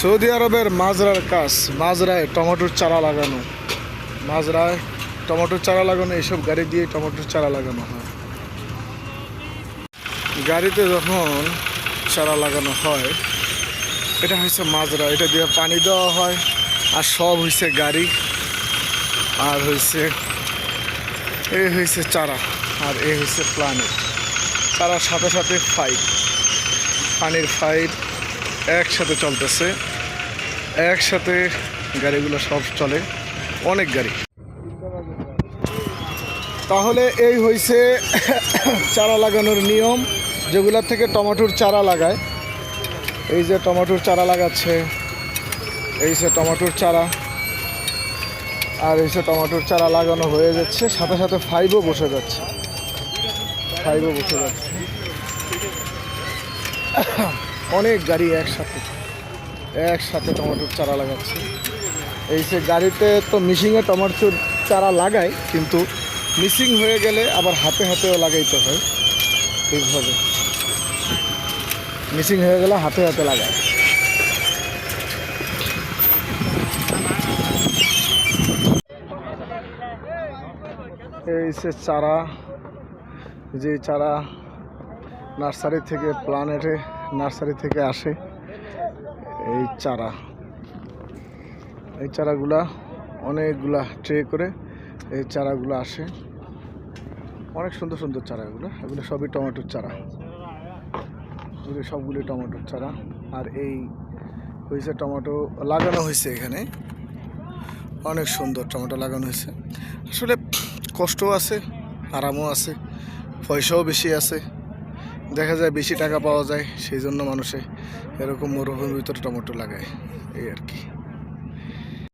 Saudi আরবের মাজরার কাজ, মাজরায় টমেটোর চারা লাগানো। মাজরায় টমেটোর চারা লাগানো, এইসব গাড়ি দিয়ে টমেটোর চারা লাগানো হয়। গাড়িতে যখন চারা লাগানো হয়, এটা হচ্ছে মাজরা, এটা দিয়ে পানি দেওয়া হয়, আর সব হয়েছে গাড়ি, আর হয়েছে এই হয়েছে চারা, আর এই হয়েছে প্ল্যানেট চারার সাথে সাথে ফাইট পানির ফাইট একসাথে চলতেছে। একসাথে গাড়িগুলো সব চলে। অনেক গাড়ি। তাহলে এই হয়েছে চারা লাগানোর নিয়ম যেগুলোর থেকে টমেটোর চারা লাগায়। এই যে টমেটোর চারা লাগাচ্ছে, এই যে টমেটোর চারা। আর এই যে টমেটোর চারা লাগানো হয়ে যাচ্ছে, সাথে সাথে ফাইভও বসে যাচ্ছে। ফাইভও বসে যাচ্ছে। অনেক গাড়ি একসাথে একসাথে টমেটোর চারা লাগাচ্ছে। এই সে গাড়িতে তো মিশিংয়ে টমেটোর চারা লাগায়, কিন্তু মিসিং হয়ে গেলে আবার হাতে হাতেও লাগাইতে হয়। ঠিকভাবে মিসিং হয়ে গেলে হাতে হাতে লাগায়। এই সে চারা যে চারা নার্সারি থেকে প্লানেটে নার্সারি থেকে আসে এই চারা। এই চারাগুলা অনেকগুলা ট্রে করে এই চারাগুলো আসে। অনেক সুন্দর সুন্দর চারা এগুলো। এগুলো সবই টমেটোর চারা। এগুলো সবগুলি টমেটোর চারা। আর এই হয়েছে টমেটো লাগানো হয়েছে এখানে। অনেক সুন্দর টমেটো লাগানো হয়েছে আসলে কষ্টও আছে, আরামও আছে, পয়সাও বেশি আছে। দেখা যায় বেশি টাকা পাওয়া যায়, সেই জন্য মানুষে এরকম মরুভূমির ভিতরে টমেটো লাগায়, এই আর কি।